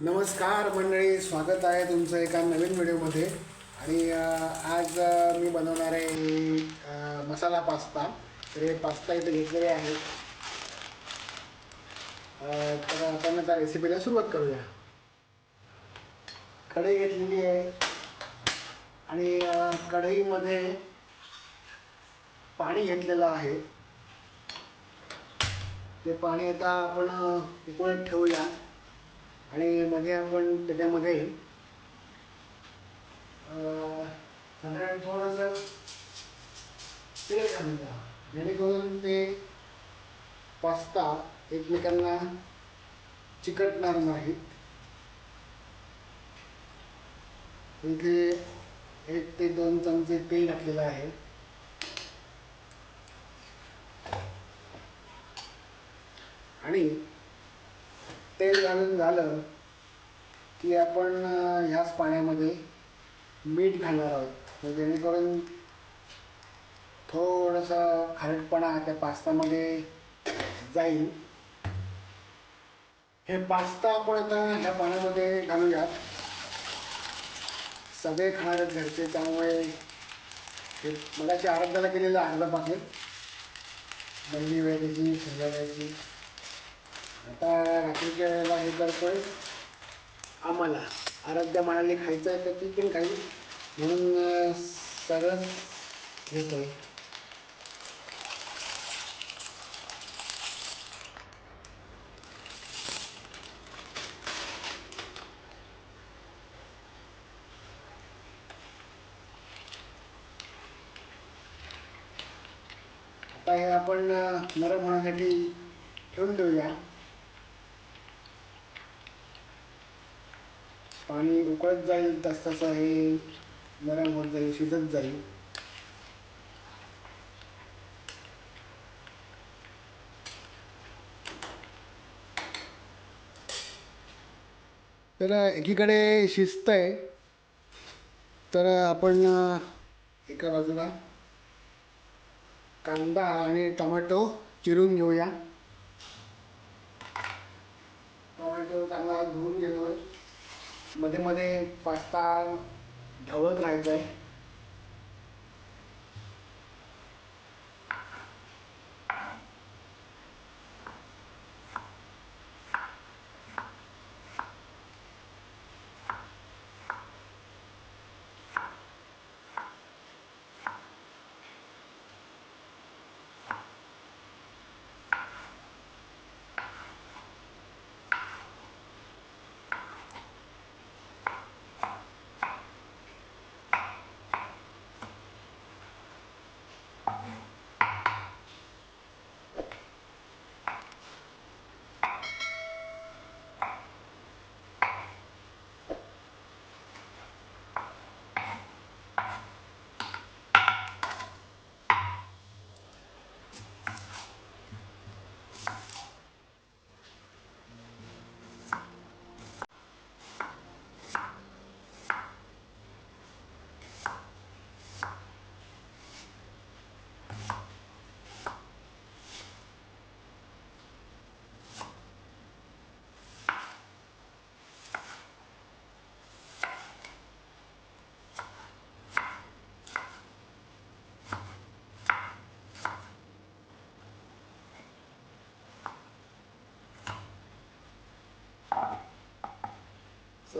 नमस्कार मंडळी स्वागत आहे तुमचं एका नवीन व्हिडिओमध्ये. आणि आज मी बनवणार आहे मसाला पास्ता. तर हे पास्ता इथे घेतलेले आहेत तर आपण आता रेसिपीला सुरुवात करूया. कढई घेतलेली आहे. आणि कढईमध्ये पाणी घेतलेलं आहे. ते पाणी आता आपण अ, उकळत ठेवूया. आणि मध्ये आपण त्याच्यामध्ये साधारण थोडंसं तेल घालूया जेणेकरून ते पास्ता एकमेकांना चिकटणार नाहीत. इथे एक ते दोन चमचे तेल घातलेलं आहे. आणि तेल घालून झालं की आपण ह्याच पाण्यामध्ये मीठ घालणार आहोत. म्हणजे जेणेकरून थोडासा खारटपणा त्या पास्तामध्ये जाईल. हे पास्ता आपण आता ह्या पाण्यामध्ये घालूयात. सगळे खाणार आहेत घरचे त्यामुळे हे मगाशी आराध्याला केलेलं अर्धा पाकिट मल्ली वेळेची संध्याकाळची आता रात्रीच्या वेळेला हे करतोय. आम्हाला आराध्या म्हणाली खायचं आहे तर ती पण खाईल. म्हणून अं, सगळं घेतोय. आता हे आपण नरम होण्यासाठी ठेवून देऊया. पाणी उकळत जाईल तसं तसं हे नरम होत जाईल शिजत जाईल. तर एकीकडे शिजतंय. तर आपण एका बाजूला कांदा आणि टोमॅटो चिरून घेऊया. टोमॅटो चांगला धुवून घेतो मध्ये मध्ये पास्ता ढवळत राहायचं आहे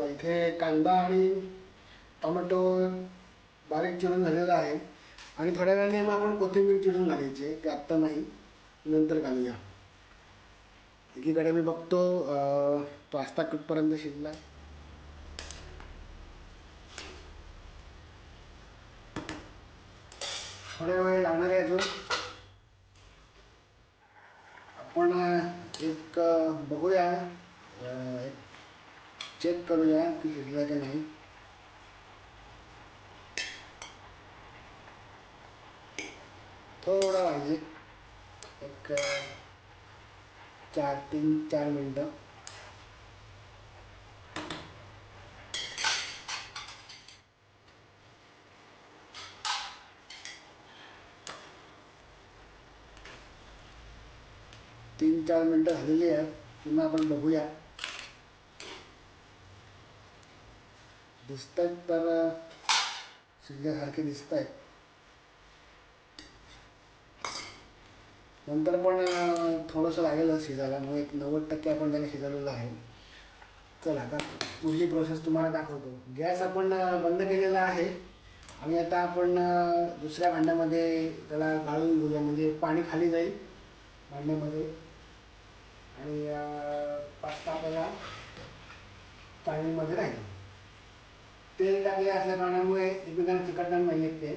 इथे कांदा आणि टोमॅटो बारीक चिरून झालेला आहे. आणि थोड्या वेळाने मग आपण कोथिंबीर चिरून घालायची आहे ते आत्ता नाही नंतर घालूया. एकीकडे मी बघतो पास्ता कुठपर्यंत शिजला. थोड्या वेळ लागणार आहे अजून. आपण एक बघूया. चेक करूया की शिजला की नाही। थोडं पाहिजे एक, चार, तीन, चार मिनटं। तीन, चार मिनटं झालेली आहेत पुन्हा आपण बघूया दिसत आहेत तर शिजल्यासारखे दिसत आहेत नंतर पण थोडंसं लागेल शिजायला. मग एक नव्वद टक्के आपण त्याने शिजवलेलं आहे. चला आता पुढची प्रोसेस तुम्हाला दाखवतो. गॅस आपण बंद केलेला आहे. आणि आता आपण दुसऱ्या भांड्यामध्ये त्याला गाळून घेऊया. म्हणजे पाणी खाली जाईल भांड्यामध्ये. आणि पास्ता आपल्याला चाळणीमध्ये राहील. तेल टाकले असल्या कारणामुळे एकमेकांना चिकटणार नाही आहेत ते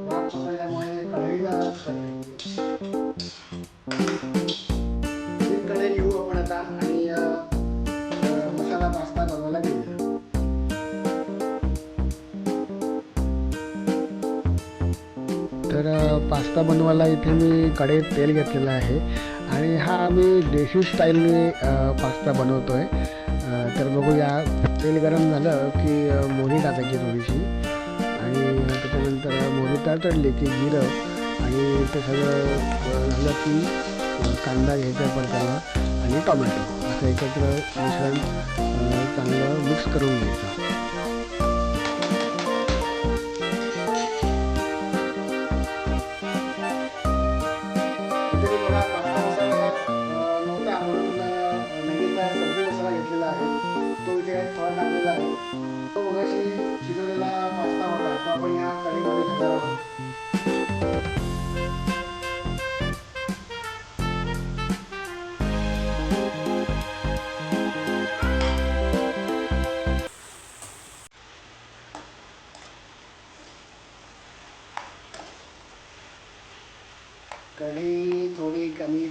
वाफ पकडल्यामुळे कढईला कढई घेऊ आपण आता आणि मसाला पास्ता बनवायला घेऊया. तर पास्ता बनवायला इथे मी कढईत तेल घेतलेलं आहे. आणि हा मी देशी स्टाईलने पास्ता बनवतो आहे तर बघूया तेल गरम झालं की मोहरी टाकायची थोडीशी. आणि त्याच्यानंतर मोहरी तडतडली की जिरं आणि ते सगळं झालं की कांदा घ्यायचा परतावा आणि टॉमॅटो. असं एकत्र मिश्रण चांगलं मिक्स करून घ्यायचं.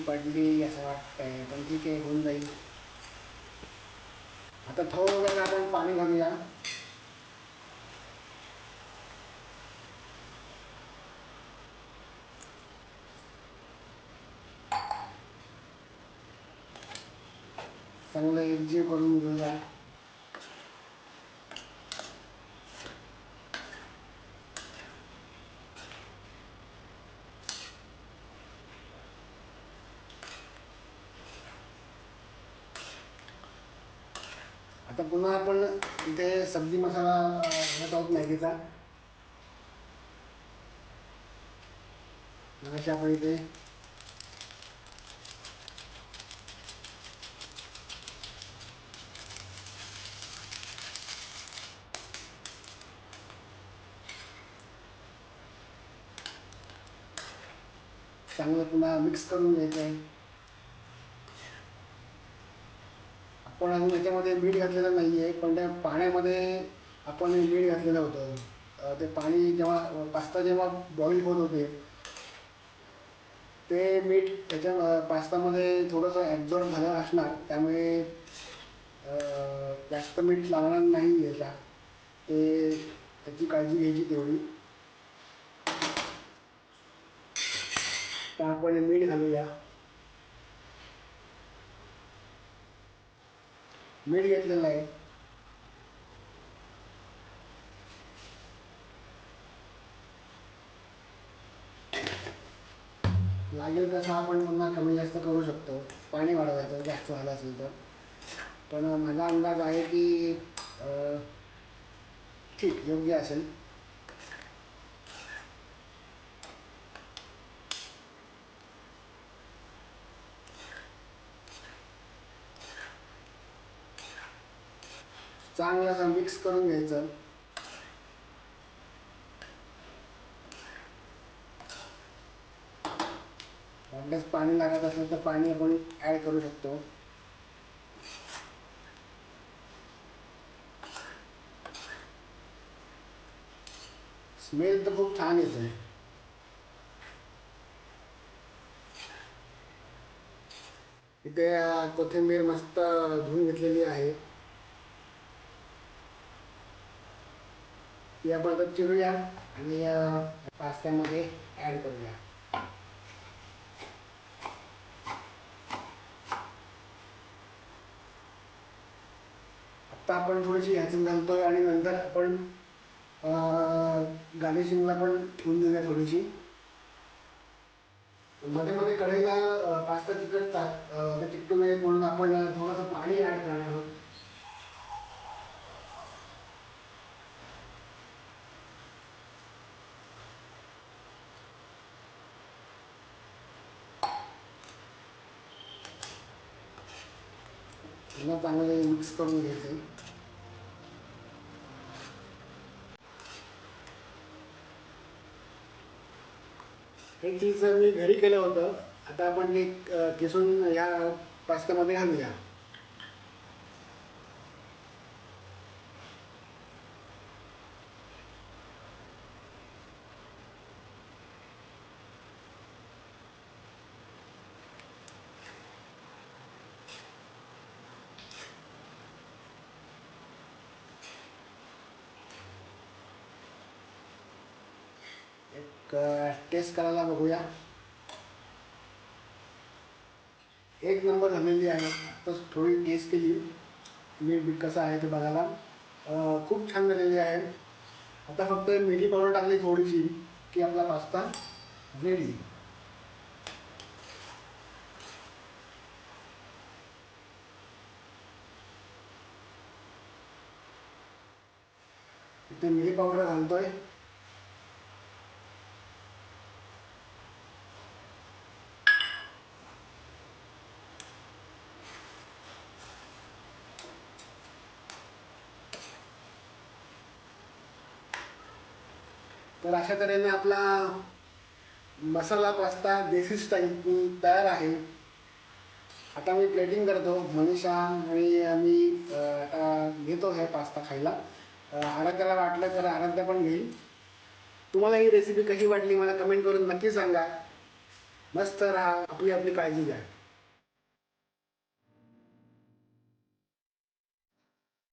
पडली असं वाटतंय पण ठीक आहे होऊन जाईल. आता थोडं आपण पाणी घालूया. चांगलं एकजीव करून घेऊया. आता पुन्हा आपण इथे सब्जी मसाला घेत घालत आहोत मॅगीचा मगाशी आपण इथे चांगलं पुन्हा मिक्स करून घ्यायचं आहे. पण अजून याच्यामध्ये मीठ घातलेलं नाही आहे पण त्या पाण्यामध्ये आपण मीठ घातलेलं होतं. ते पाणी जेव्हा पास्ता जेव्हा बॉईल होत होते ते मीठ त्याच्या पास्तामध्ये थोडंसं ॲब्झॉर्ब झालं असणार त्यामुळे जास्त मीठ लागणार नाही याला. ते त्याची काळजी घ्यायची तेवढी. तर आपण मीठ घालूया. मीठ घेतलेलं आहे. लागेल तसं आपण पुन्हा कमी जास्त करू शकतो. पाणी वाढवायचं जास्त झालं असेल तर. पण माझा अंदाज आहे की ठीक योग्य असेल. चांगलं असं मिक्स करून घ्यायचं. वाटल्यास पाणी लागत असेल तर पाणी आपण ॲड करू शकतो. स्मेल तर खूप छान येतोय. इथे कोथिंबीर मस्त धुवून घेतलेली आहे. या आपण चिरूया आणि पास्त्यामध्ये ॲड करूया. आता आपण थोडीशी ह्याच्यात घालतोय आणि नंतर आपण गार्निशिंगला पण ठेवून देऊया थोडीशी. मध्ये मध्ये कढईला पास्ता चिकटतात ते चिकटू नये म्हणून आपण थोडंसं पाणी ॲड करणार आहोत. पुन्हा चांगले मिक्स करून घ्यायचे हे चीज मी घरी केलं होतं आता आपण ते किसून या पास्त्यामध्ये घालूया क टेस्ट करायला बघूया. एक नंबर झालेली आहे तर थोडी टेस्ट केली. मीठ कसं आहे ते बघायला. खूप छान झालेली आहे. आता फक्त मिरी पावडर टाकली थोडीशी की आपला पास्ता रेडी इथे मिरी पावडर घालतोय. तर अशा तऱ्हेने आपला मसाला पास्ता देसी स्टाईल तयार आहे. आता मी प्लेटिंग करतो मनीषा आणि आम्ही आता घेतो हे पास्ता खायला. आराध्याला वाटलं तर आराध्या पण घेईल. तुम्हाला ही रेसिपी कशी वाटली मला कमेंट करून नक्की सांगा. मस्त राहा आपली आपली काळजी घ्या.